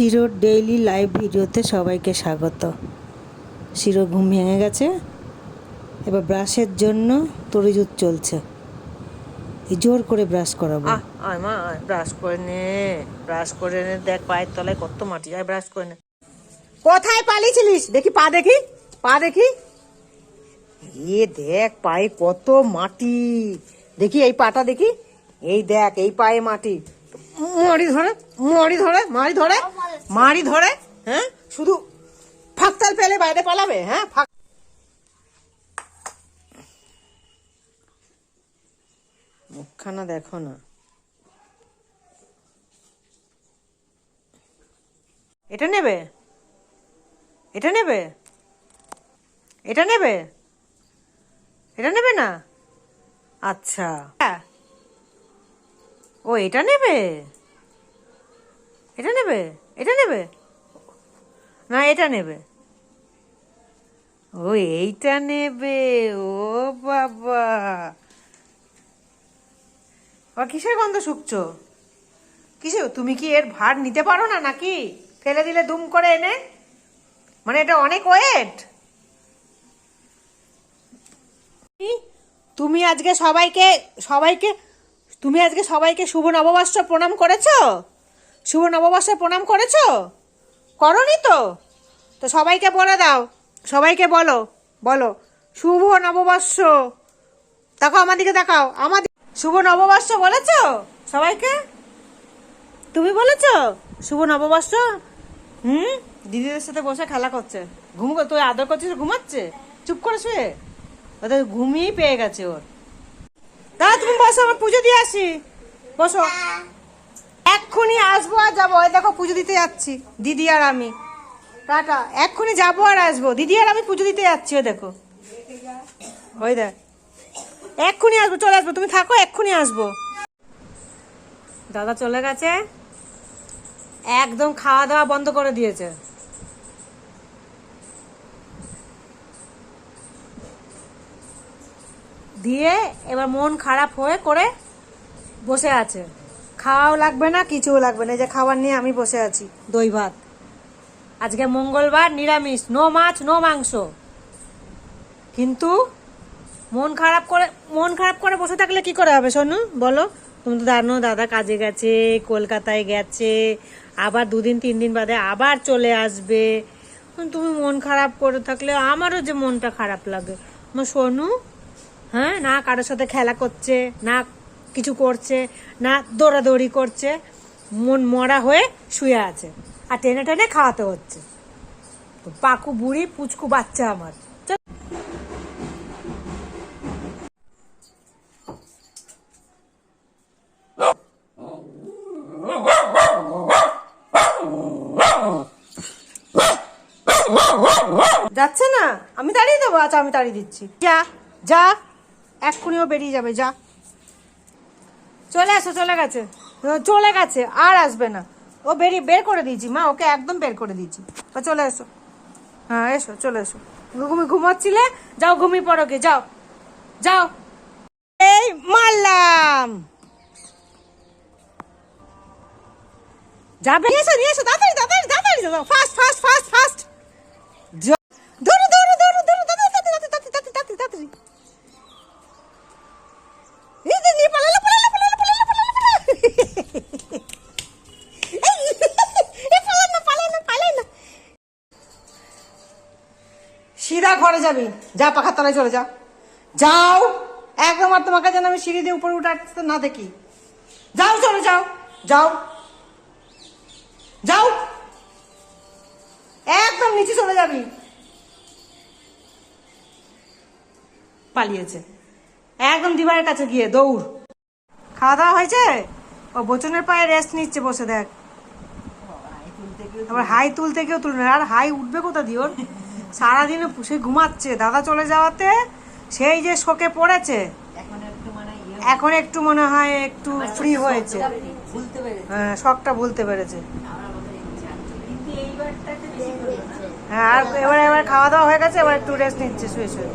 শিরোর daily live ভিডিওতে সবাইকে স্বাগত। শিরো ঘুম ভেঙে গেছে, এবার ব্রাশের জন্য তরিজুত চলছে। জোর করে ব্রাশ করাবো। মা ব্রাশ করে নে ব্রাশ করে নে, দেখ পায়ের তলায় কত মাটি, আয় ব্রাশ করে নে। কোথায় পালিয়েছিলিস? দেখি পা দেখি পা দেখি। এ দেখ পায়ে কত মাটি। দেখি এই পাটা দেখি। এই দেখ, এই পায়ে মাটি। মারি ধরে মারি ধরে মারি ধরে। মারি ধরে হ্যাঁ? শুধু ফাঁকতাল পেলে বাইরে পালাবে হ্যাঁ? মুখখানা দেখো না। এটা নেবে? এটা নেবে? এটা নেবে? এটা নেবে না? আচ্ছা। ও, এটা নেবে? এটা নেবে? এটা নেবে? না, এটা নেবে। ও, এইটা নেবে। ও, বাবা। কিসের গন্ধ শুকছো? কিসে তুমি কি এর ভার নিতে পারো না নাকি? ফেলে দিলে দুম করে এনে? মানে এটা অনেক ওয়েট। তুমি আজকে সবাইকে সবাইকে, তুমি আজকে সবাইকে শুভ নববর্ষ প্রণাম করেছ? শুভ নববর্ষ প্রণাম করেছ? করনি তো? তো সবাইকে বলে দাও, সবাইকে বলো বলো, শুভ নববর্ষ। দেখো আমার দিকে দেখাও আমার শুভ নববর্ষ বলেছ সবাইকে? তুমি বলেছ শুভ নববর্ষ? হুম? দিদিদের সাথে বসে খেলা করছে। ঘুম তুই আদর করছিস, ঘুমাচ্ছে? চুপ করে শুয়ে। ওদের ঘুমিয়েই পেয়ে গেছে ওর। তা তুমি বসো, আমার পুজো দিয়ে আসি। বসো। এক্ষুনি আসব আর যাব। ওই দেখো, পুজো দিতে যাচ্ছি, দিদি আর আমি। টাটা। এক্ষুনি যাব আর আসব। দিদি আর আমি পুজো দিতে যাচ্ছি ওই দেখো। ওই দেখ। এক্ষুনি আসব, চলে আসব। তুমি থাকো, এক্ষুনি আসব। দাদা চলে গেছে। একদম খাওয়া দাওয়া বন্ধ করে দিয়েছে। দিয়ে এবার মন খারাপ হয়ে করে বসে আছে। খাওয়াও লাগবে না, কিছুও লাগবে না। যে খাবার নিয়ে আমি বসে আছি, দই ভাত। আজকে মঙ্গলবার, নিরামিষ, নো মাছ, নো মাংস। কিন্তু মন খারাপ করে, মন খারাপ করে বসে থাকলে কি করে হবে শোনো বলো। তুমি তো জানো, দাদা কাজে গেছে, কলকাতায় গেছে, আবার দুদিন, তিন দিন বাদে আবার চলে আসবে। তুমি মন খারাপ করে থাকলে আমারও যে মনটা খারাপ লাগে। আমার সোনু হ্যাঁ না কারোর সাথে খেলা করছে, না কিছু করছে না, দৌড়াদৌড়ি করছে, মন মরা হয়ে শুয়ে আছে। আর টেনে টেনে খাওয়াতে হচ্ছে। তো পাকু বুড়ি, পুচকু বাচ্চা আমার। যাচ্ছে না? আমি তাড়িয়ে দেবো আচ্ছা আমি তাড়িয়ে দিচ্ছি। যা যা এক্ষুনিও বেরিয়ে যাবে, যা। চলে আসো, চলে গেছে। চলে গেছে, আর আসবে না। ও বেরিয়ে, বের করে দিয়েছি, মা, ওকে একদম বের করে দিয়েছি। চলে এসো। হ্যাঁ এসো, চলে এসো। ঘুমি, ঘুমাচ্ছিলে? যাও, ঘুমিয়ে পড়ো গে যাও। যাও। এই, মারলাম। যাবে, নিয়ে এসো নিয়ে এসো, তাড়াতাড়ি তাড়াতাড়ি তাড়াতাড়ি ফাস্ট ফাস্ট ফাস্ট ফাস্ট সিধা ঘরে যাবি যা পাখার তলায় চলে যা। যাও একদম আর তোমাকে যেন আমি সিঁড়ি দিয়ে উপরে উঠে আসতে না দেখি। যাও চলে যাও যাও। যাও। একদম নিচে চলে যাবি। পালিয়েছে। একদম দিবারের কাছে গিয়ে দৌড়। খাওয়া দাওয়া হয়েছে? ও বচনের পায়ে রেস্ট নিচ্ছে বসে দেখ। আবার হাই তুলতে গিয়েও তুলবে। আর হাই উঠবে কোথা দিয়ে ওর? সারাদিনে সে ঘুমাচ্ছে। দাদা চলে যাওয়াতে সেই যে শোকে পড়েছে এখন একটু মনে হয় একটু ফ্রি হয়েছে। হ্যাঁ শখটা বলতে পেরেছে। হ্যাঁ আর এবার এবার খাওয়া দাওয়া হয়ে গেছে এবার একটু রেস্ট নিচ্ছে শুয়ে শুয়ে।